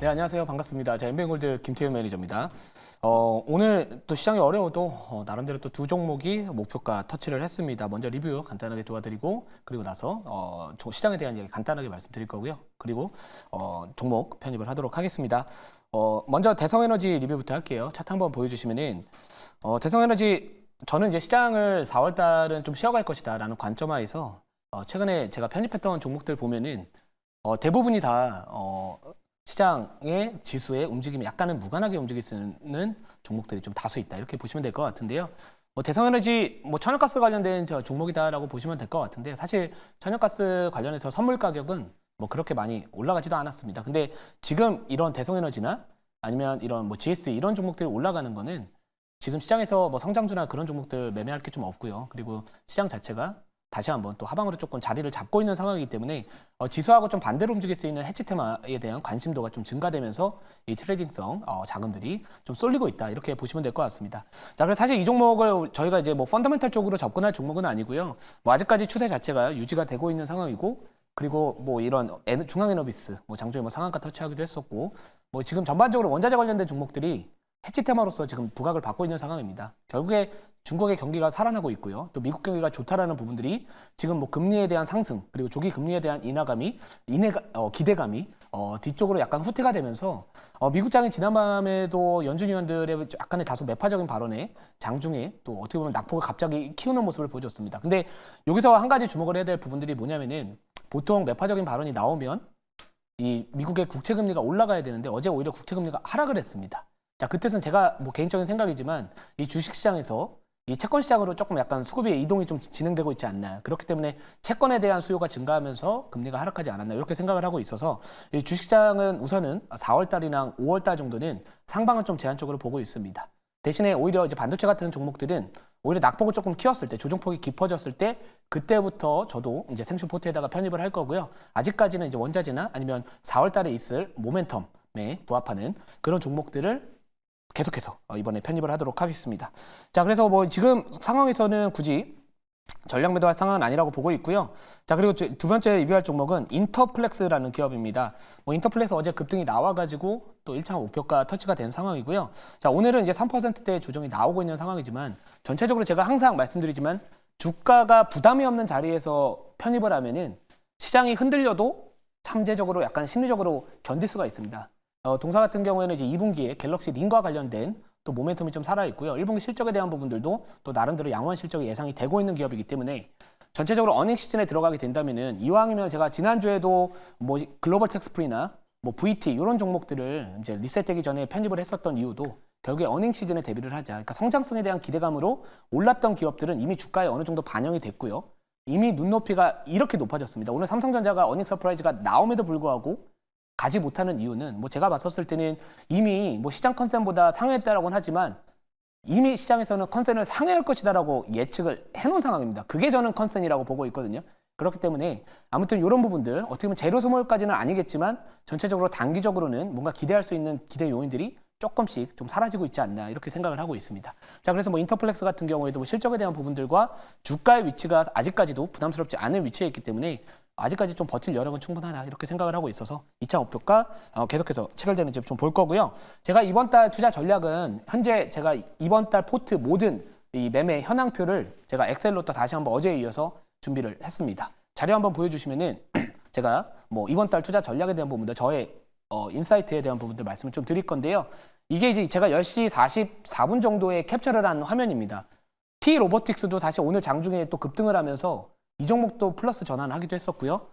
네, 안녕하세요. 반갑습니다. 자, 엠뱅골드 김태현 매니저입니다. 어, 오늘 또 시장이 어려워도 어, 나름대로 또 두 종목이 목표가 터치를 했습니다. 먼저 리뷰 간단하게 도와드리고 그리고 나서 어, 조- 시장에 대한 이야기 간단하게 말씀드릴 거고요. 그리고 어, 종목 편입을 하도록 하겠습니다. 어, 먼저 대성에너지 리뷰부터 할게요. 차트 한번 보여주시면은 어, 대성에너지 저는 이제 시장을 4월 달은 좀 쉬어갈 것이다라는 관점하에서 어, 최근에 제가 편입했던 종목들 보면은 어, 대부분이 다 어, 시장의 지수의 움직임이 약간은 무관하게 움직일 수 있는 종목들이 좀 다수 있다 이렇게 보시면 될 것 같은데요. 뭐 대성에너지 뭐 천연가스 관련된 저 종목이다라고 보시면 될 것 같은데 사실 천연가스 관련해서 선물 가격은 뭐 그렇게 많이 올라가지도 않았습니다. 근데 지금 이런 대성에너지나 아니면 이런 뭐 GS 이런 종목들이 올라가는 거는 지금 시장에서 뭐 성장주나 그런 종목들 매매할 게 좀 없고요. 그리고 시장 자체가 다시 한번 또 하방으로 조금 자리를 잡고 있는 상황이기 때문에 어, 지수하고 좀 반대로 움직일 수 있는 해치 테마에 대한 관심도가 좀 증가되면서 이 트레이딩성 어, 자금들이 좀 쏠리고 있다 이렇게 보시면 될 것 같습니다. 자, 그래서 사실 이 종목을 저희가 이제 뭐 펀더멘탈 쪽으로 접근할 종목은 아니고요. 뭐 아직까지 추세 자체가 유지가 되고 있는 상황이고 그리고 뭐 이런 에너- 중앙에너비스 뭐 장중에 뭐 상한가 터치하기도 했었고 뭐 지금 전반적으로 원자재 관련된 종목들이 해치 테마로서 지금 부각을 받고 있는 상황입니다. 결국에 중국의 경기가 살아나고 있고요. 또 미국 경기가 좋다라는 부분들이 지금 뭐 금리에 대한 상승 그리고 조기 금리에 대한 인하감이 인해가 어, 기대감이 어, 뒤쪽으로 약간 후퇴가 되면서 어, 미국장이 지난밤에도 연준 위원들의 약간의 다소 매파적인 발언에 장중에 또 어떻게 보면 낙폭을 갑자기 키우는 모습을 보여줬습니다. 근데 여기서 한 가지 주목을 해야 될 부분들이 뭐냐면은 보통 매파적인 발언이 나오면 이 미국의 국채 금리가 올라가야 되는데 어제 오히려 국채 금리가 하락을 했습니다. 자, 그 뜻은 제가 뭐 개인적인 생각이지만 이 주식 시장에서 이 채권 시장으로 조금 약간 수급의 이동이 좀 진행되고 있지 않나. 그렇기 때문에 채권에 대한 수요가 증가하면서 금리가 하락하지 않았나. 이렇게 생각을 하고 있어서 이 주식시장은 우선은 4월 달이나 5월 달 정도는 상방은 좀 제한적으로 보고 있습니다. 대신에 오히려 이제 반도체 같은 종목들은 오히려 낙폭을 조금 키웠을 때 조정폭이 깊어졌을 때 그때부터 저도 이제 생수 포트에다가 편입을 할 거고요. 아직까지는 이제 원자재나 아니면 4월 달에 있을 모멘텀에 부합하는 그런 종목들을 계속해서 어, 이번에 편입을 하도록 하겠습니다. 자, 그래서 뭐 지금 상황에서는 굳이 전략 매도할 상황은 아니라고 보고 있고요. 자, 그리고 저- 두 번째 리뷰할 종목은 인터플렉스라는 기업입니다. 뭐 인터플렉스 어제 급등이 나와가지고 또 1차 목표가 터치가 된 상황이고요. 자, 오늘은 이제 3%대 조정이 나오고 있는 상황이지만 전체적으로 제가 항상 말씀드리지만 주가가 부담이 없는 자리에서 편입을 하면은 시장이 흔들려도 잠재적으로 약간 심리적으로 견딜 수가 있습니다. 어, 동사 같은 경우에는 이제 2분기에 갤럭시 링과 관련된 또 모멘텀이 좀 살아 있고요. 1분기 실적에 대한 부분들도 또 나름대로 양호한 실적이 예상이 되고 있는 기업이기 때문에 전체적으로 어닝 시즌에 들어가게 된다면은 이왕이면 제가 지난주에도 뭐 글로벌 텍스프리나 뭐 VT 이런 종목들을 이제 리셋되기 전에 편입을 했었던 이유도 결국에 어닝 시즌에 대비를 하자. 그러니까 성장성에 대한 기대감으로 올랐던 기업들은 이미 주가에 어느 정도 반영이 됐고요. 이미 눈높이가 이렇게 높아졌습니다. 오늘 삼성전자가 어닝 서프라이즈가 나옴에도 불구하고 가지 못하는 이유는 뭐 제가 봤었을 때는 이미 뭐 시장 컨센보다 상회했다라고는 하지만 이미 시장에서는 컨센을 상회할 것이다라고 예측을 해놓은 상황입니다. 그게 저는 컨센이라고 보고 있거든요. 그렇기 때문에 아무튼 이런 부분들 어떻게 보면 제로 소모까지는 아니겠지만 전체적으로 단기적으로는 뭔가 기대할 수 있는 기대 요인들이 조금씩 좀 사라지고 있지 않나 이렇게 생각을 하고 있습니다. 자 그래서 뭐 인터플렉스 같은 경우에도 뭐 실적에 대한 부분들과 주가의 위치가 아직까지도 부담스럽지 않은 위치에 있기 때문에 아직까지 좀 버틸 여력은 충분하다 이렇게 생각을 하고 있어서 2차 목표가 어, 계속해서 체결되는지 좀 볼 거고요. 제가 이번 달 투자 전략은 현재 제가 이번 달 포트 모든 이 매매 현황표를 제가 엑셀로 또 다시 한번 어제에 이어서 준비를 했습니다. 자료 한번 보여주시면은 제가 뭐 이번 달 투자 전략에 대한 부분들 저의 어, 인사이트에 대한 부분들 말씀을 좀 드릴 건데요. 이게 이제 제가 10시 44분 정도에 캡처를 한 화면입니다. T 로보틱스도 다시 오늘 장중에 또 급등을 하면서 이 종목도 플러스 전환하기도 했었고요.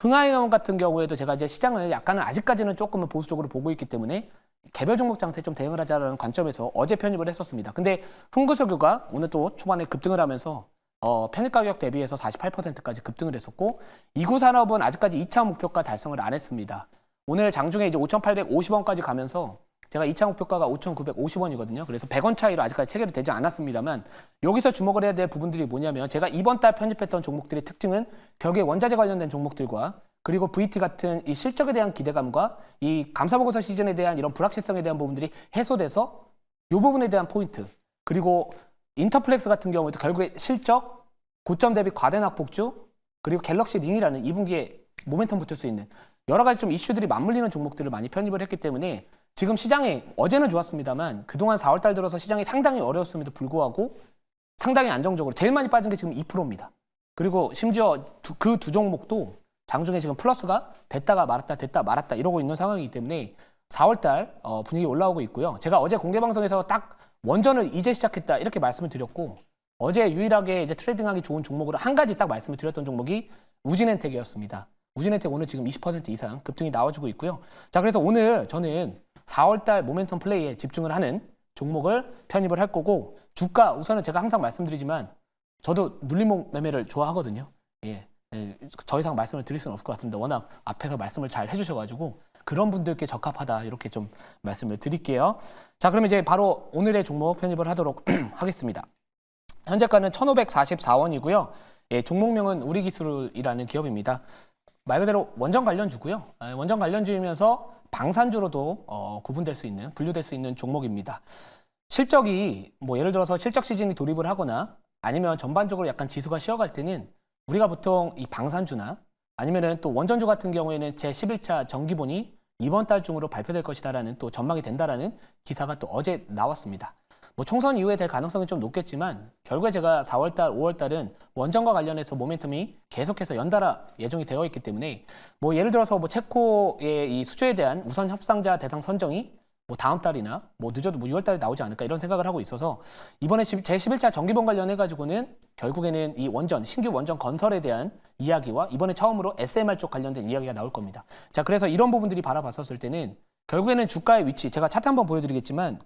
흥하이온 같은 경우에도 제가 이제 시장을 약간은 아직까지는 조금은 보수적으로 보고 있기 때문에 개별 종목 장세에 좀 대응을 하자라는 관점에서 어제 편입을 했었습니다. 근데 흥구석유가 오늘 또 초반에 급등을 하면서 어, 편입 가격 대비해서 48%까지 급등을 했었고 이구 산업은 아직까지 2차 목표가 달성을 안 했습니다. 오늘 장중에 이제 5,850원까지 가면서 제가 2차 목 표가가 5,950원이거든요. 그래서 100원 차이로 아직까지 체결이 되지 않았습니다만 여기서 주목을 해야 될 부분들이 뭐냐면 제가 이번 달 편입했던 종목들의 특징은 결국에 원자재 관련된 종목들과 그리고 VT 같은 이 실적에 대한 기대감과 이 감사보고서 시즌에 대한 이런 불확실성에 대한 부분들이 해소돼서 이 부분에 대한 포인트 그리고 인터플렉스 같은 경우에도 결국에 실적 고점 대비 과대 낙폭주 그리고 갤럭시 링이라는 2분기에 모멘텀 붙을 수 있는 여러 가지 좀 이슈들이 맞물리는 종목들을 많이 편입을 했기 때문에 지금 시장이 어제는 좋았습니다만 그동안 4월 달 들어서 시장이 상당히 어려웠음에도 불구하고 상당히 안정적으로 제일 많이 빠진 게 지금 2%입니다. 그리고 심지어 그두 종목도 장중에 지금 플러스가 됐다가 말았다 됐다 말았다 이러고 있는 상황이기 때문에 4월 달 어, 분위기 올라오고 있고요. 제가 어제 공개 방송에서 딱 원전을 이제 시작했다 이렇게 말씀을 드렸고 어제 유일하게 이제 트레이딩하기 좋은 종목으로 한 가지 딱 말씀을 드렸던 종목이 우진엔텍이었습니다. 우진엔텍 오늘 지금 20% 이상 급등이 나와주고 있고요. 자 그래서 오늘 저는 4월 달 모멘텀 플레이에 집중을 하는 종목을 편입을 할 거고 주가 우선은 제가 항상 말씀드리지만 저도 눌림목 매매를 좋아하거든요. 예. 예, 더 이상 말씀을 드릴 수는 없을 것 같습니다. 워낙 앞에서 말씀을 잘 해주셔가지고 그런 분들께 적합하다 이렇게 좀 말씀을 드릴게요. 자, 그럼 이제 바로 오늘의 종목 편입을 하도록 하겠습니다. 현재가는 1,544원이고요. 예, 종목명은 우리기술이라는 기업입니다. 말 그대로 원전 관련주고요. 아, 원전 관련주이면서 방산주로도 어, 구분될 수 있는 분류될 수 있는 종목입니다. 실적이 뭐 예를 들어서 실적 시즌이 돌입을 하거나 아니면 전반적으로 약간 지수가 쉬어갈 때는 우리가 보통 이 방산주나 아니면은 또 원전주 같은 경우에는 제 11차 정기본이 이번 달 중으로 발표될 것이다라는 또 전망이 된다라는 기사가 또 어제 나왔습니다. 뭐 총선 이후에 될 가능성이 좀 높겠지만 결국에 제가 4월 달, 5월 달은 원전과 관련해서 모멘텀이 계속해서 연달아 예정이 되어 있기 때문에 뭐 예를 들어서 뭐 체코의 이 수주에 대한 우선 협상자 대상 선정이 뭐 다음 달이나 뭐 늦어도 뭐 6월 달에 나오지 않을까 이런 생각을 하고 있어서 이번에 제 11차 정기본 관련해 가지고는 결국에는 이 원전 신규 원전 건설에 대한 이야기와 이번에 처음으로 SMR 쪽 관련된 이야기가 나올 겁니다. 자, 그래서 이런 부분들이 바라봤었을 때는 결국에는 주가의 위치 제가 차트 한번 보여드리겠지만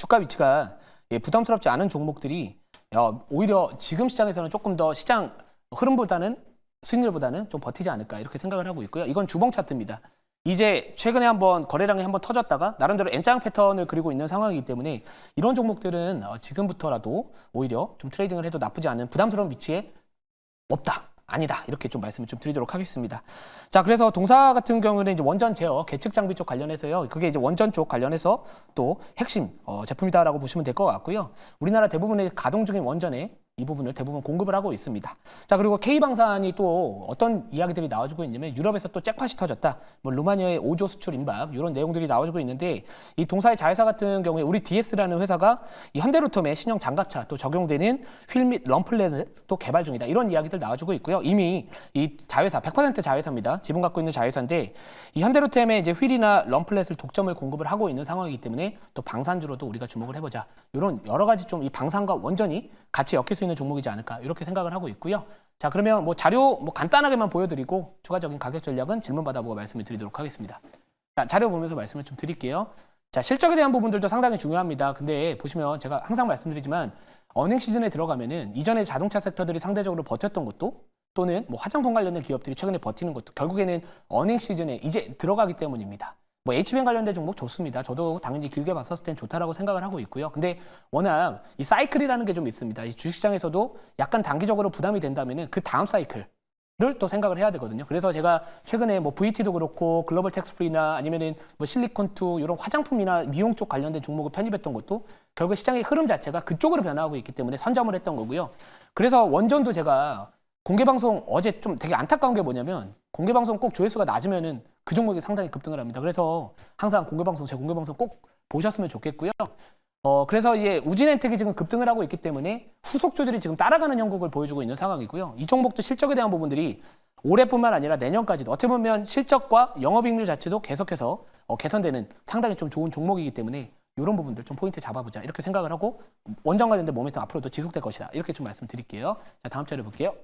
주가 위치가 예, 부담스럽지 않은 종목들이 어, 오히려 지금 시장에서는 조금 더 시장 흐름보다는 수익률보다는 좀 버티지 않을까 이렇게 생각을 하고 있고요. 이건 주봉 차트입니다. 이제 최근에 한번 거래량이 한번 터졌다가 나름대로 N장 패턴을 그리고 있는 상황이기 때문에 이런 종목들은 어, 지금부터라도 오히려 좀 트레이딩을 해도 나쁘지 않은 부담스러운 위치에 없다. 아니다. 이렇게 좀 말씀을 좀 드리도록 하겠습니다. 자, 그래서 동사 같은 경우는 이제 원전 제어, 계측 장비 쪽 관련해서요. 그게 이제 원전 쪽 관련해서 또 핵심 어, 제품이다라고 보시면 될 것 같고요. 우리나라 대부분의 가동 중인 원전에 이 부분을 대부분 공급을 하고 있습니다. 자 그리고 K방산이 또 어떤 이야기들이 나와주고 있냐면 유럽에서 또 잭팟이 터졌다. 뭐 루마니아의 5조 수출 임박 이런 내용들이 나와주고 있는데 이 동사의 자회사 같은 경우에 우리 DS라는 회사가 이 현대로톰의 신형 장갑차 또 적용되는 휠 및 럼플렛을 또 개발 중이다. 이런 이야기들 나와주고 있고요. 이미 이 자회사 100% 자회사입니다. 지분 갖고 있는 자회사인데 이 현대로템의 이제 휠이나 럼플렛을 독점을 공급을 하고 있는 상황이기 때문에 또 방산주로도 우리가 주목을 해보자. 이런 여러 가지 좀 이 방산과 원전이 같이 엮일 수 있는 종목이지 않을까 이렇게 생각을 하고 있고요. 자 그러면 뭐 자료 뭐 간단하게만 보여드리고 추가적인 가격 전략은 질문 받아보고 말씀을 드리도록 하겠습니다. 자 자료 보면서 말씀을 좀 드릴게요. 자 실적에 대한 부분들도 상당히 중요합니다. 근데 보시면 제가 항상 말씀드리지만 어닝 시즌에 들어가면은 이전에 자동차 섹터들이 상대적으로 버텼던 것도 또는 뭐 화장품 관련된 기업들이 최근에 버티는 것도 결국에는 어닝 시즌에 이제 들어가기 때문입니다. 뭐 HBM 관련된 종목 좋습니다. 저도 당연히 길게 봤었을 땐 좋다라고 생각을 하고 있고요. 근데 워낙 이 사이클이라는 게 좀 있습니다. 이 주식시장에서도 약간 단기적으로 부담이 된다면은 그 다음 사이클 를또 생각을 해야 되거든요. 그래서 제가 최근에 뭐 VT도 그렇고 글로벌 텍스프리나 아니면은 뭐 실리콘2 이런 화장품이나 미용 쪽 관련된 종목을 편입했던 것도 결국 시장의 흐름 자체가 그쪽으로 변화하고 있기 때문에 선점을 했던 거고요. 그래서 원전도 제가 공개 방송 어제 좀 되게 안타까운 게 뭐냐면 공개 방송 꼭 조회수가 낮으면은 그 종목이 상당히 급등을 합니다. 그래서 항상 공개 방송 제 공개 방송 꼭 보셨으면 좋겠고요. 어 그래서 이제 우진엔텍이 지금 급등을 하고 있기 때문에 후속주들이 지금 따라가는 형국을 보여주고 있는 상황이고요. 이 종목도 실적에 대한 부분들이 올해뿐만 아니라 내년까지도 어떻게 보면 실적과 영업이익률 자체도 계속해서 어, 개선되는 상당히 좀 좋은 종목이기 때문에 이런 부분들 좀 포인트 잡아보자 이렇게 생각을 하고 원전 관련된 모멘텀 앞으로도 지속될 것이다 이렇게 좀 말씀드릴게요. 자 다음 자료 볼게요.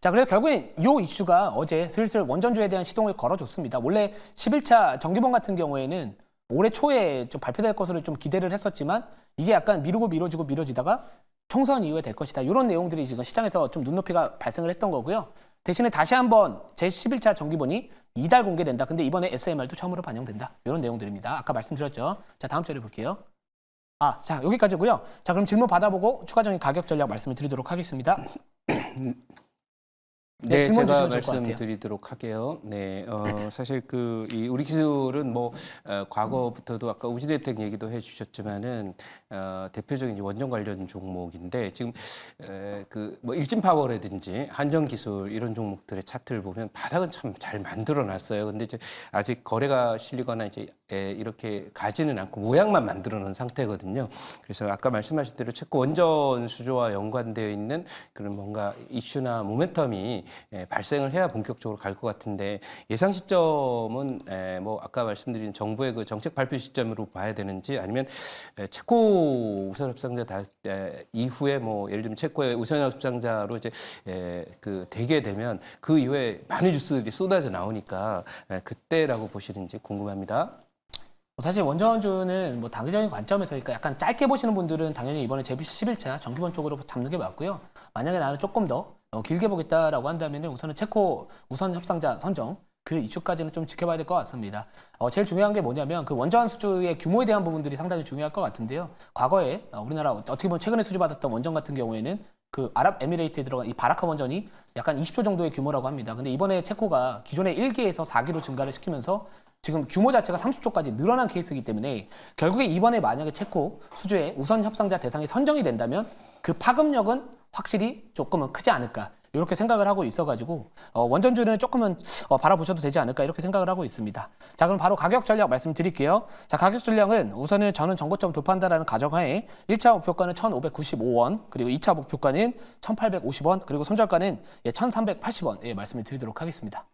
자, 그래서 결국엔 이 이슈가 어제 슬슬 원전주에 대한 시동을 걸어줬습니다. 원래 11차 정기본 같은 경우에는 올해 초에 좀 발표될 것으로 좀 기대를 했었지만 이게 약간 미루고 미뤄지고 미뤄지다가 총선 이후에 될 것이다. 이런 내용들이 지금 시장에서 좀 눈높이가 발생을 했던 거고요. 대신에 다시 한번 제11차 정기본이 이달 공개된다. 근데 이번에 SMR도 처음으로 반영된다. 이런 내용들입니다. 아까 말씀드렸죠. 자, 다음 자료 볼게요. 아, 자, 여기까지고요. 자, 그럼 질문 받아보고 추가적인 가격 전략 말씀을 드리도록 하겠습니다. 네, 네, 질문 제가 주시면 좋을 것 같아요. 말씀드리도록 할게요. 네, 어, 사실 그 이 우리 기술은 뭐 어, 과거부터도 아까 우지대택 얘기도 해주셨지만은 어, 대표적인 이제 원전 관련 종목인데 지금 그뭐 일진 파워라든지 한전 기술 이런 종목들의 차트를 보면 바닥은 참 잘 만들어놨어요. 근데 이제 아직 거래가 실리거나 이제 에, 이렇게 가지는 않고 모양만 만들어 놓은 상태거든요. 그래서 아까 말씀하신 대로 체코 원전 수조와 연관되어 있는 그런 뭔가 이슈나 모멘텀이 예, 발생을 해야 본격적으로 갈 것 같은데 예상 시점은 에, 뭐 아까 말씀드린 정부의 그 정책 발표 시점으로 봐야 되는지 아니면 에, 체코 우선 협상자 다, 에, 이후에 뭐 예를 들면 체코의 우선 협상자로 이제 에, 그 되게 되면 그 이후에 많은 뉴스들이 쏟아져 나오니까 에, 그때라고 보시는지 궁금합니다. 뭐 사실 원전주는 뭐 단기적인 관점에서 그러니까 약간 짧게 보시는 분들은 당연히 이번에 제비 11차 정기본 쪽으로 잡는 게 맞고요. 만약에 나는 조금 더 어, 길게 보겠다라고 한다면 우선은 체코 우선 협상자 선정 그 이슈까지는 좀 지켜봐야 될 것 같습니다. 어, 제일 중요한 게 뭐냐면 그 원전 수주의 규모에 대한 부분들이 상당히 중요할 것 같은데요. 과거에 어, 우리나라 어떻게 보면 최근에 수주받았던 원전 같은 경우에는 그 아랍에미레이트에 들어간 이 바라카 원전이 약간 20조 정도의 규모라고 합니다. 근데 이번에 체코가 기존의 1기에서 4기로 증가를 시키면서 지금 규모 자체가 30조까지 늘어난 케이스이기 때문에 결국에 이번에 만약에 체코 수주의 우선 협상자 대상이 선정이 된다면 그 파급력은 확실히 조금은 크지 않을까 이렇게 생각을 하고 있어가지고 어, 원전주는 조금은 어, 바라보셔도 되지 않을까 이렇게 생각을 하고 있습니다. 자 그럼 바로 가격 전략 말씀드릴게요. 자 가격 전략은 우선은 저는 정고점 돌파한다라는 가정하에 1차 목표가는 1,595원 그리고 2차 목표가는 1,850원 그리고 손절가는 예, 1,380원 예, 말씀을 드리도록 하겠습니다.